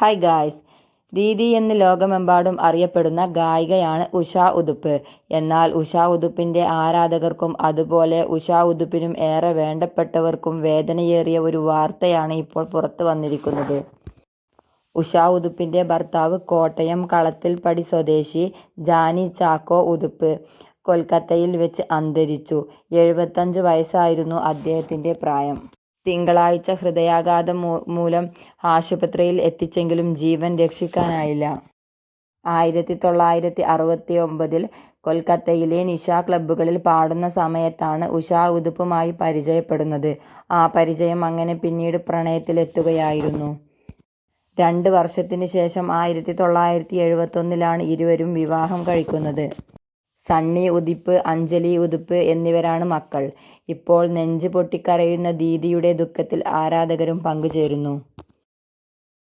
Hi guys Didi എന്ന് ലോകമെമ്പാടും അറിയപ്പെടുന്ന ഗായികയാണ് ഉഷ ഉതുപ്പ്. എന്നാൽ ഉഷ ഉതുപ്പിന്റെ ആരാധകർക്കും അതുപോലെ ഉഷ ഉതുപ്പിനും ഏറെ വേണ്ടപ്പെട്ടവർക്കും വേദനയേറിയ ഒരു വാർത്തയാണ് ഇപ്പോൾ പുറത്തു വന്നിരിക്കുന്നത്. ഉഷ ഉതുപ്പിന്റെ ഭർത്താവ് കോട്ടയം കളത്തിൽപ്പടി സ്വദേശി ജാനി ചാക്കോ ഉതുപ്പ് കൊൽക്കത്തയിൽ വെച്ച് അന്തരിച്ചു. എഴുപത്തഞ്ച് വയസ്സായിരുന്നു അദ്ദേഹത്തിന്റെ പ്രായം. തിങ്കളാഴ്ച ഹൃദയാഘാതം മൂലം ആശുപത്രിയിൽ എത്തിച്ചെങ്കിലും ജീവൻ രക്ഷിക്കാനായില്ല. ആയിരത്തി തൊള്ളായിരത്തി അറുപത്തി ഒമ്പതിൽ കൊൽക്കത്തയിലെ നിശാ ക്ലബ്ബുകളിൽ പാടുന്ന സമയത്താണ് ഉഷ ഉതുപ്പുമായി പരിചയപ്പെടുന്നത്. ആ പരിചയം അങ്ങനെ പിന്നീട് പ്രണയത്തിലെത്തുകയായിരുന്നു. രണ്ട് വർഷത്തിന് ശേഷം ആയിരത്തി തൊള്ളായിരത്തി എഴുപത്തൊന്നിലാണ് ഇരുവരും വിവാഹം കഴിക്കുന്നത്. സണ്ണി ഉതിപ്പ്, അഞ്ജലി ഉതുപ്പ് എന്നിവരാണ് മക്കൾ. ഇപ്പോൾ നെഞ്ച് പൊട്ടിക്കരയുന്ന ദീദിയുടെ ദുഃഖത്തിൽ ആരാധകരും പങ്കുചേരുന്നു.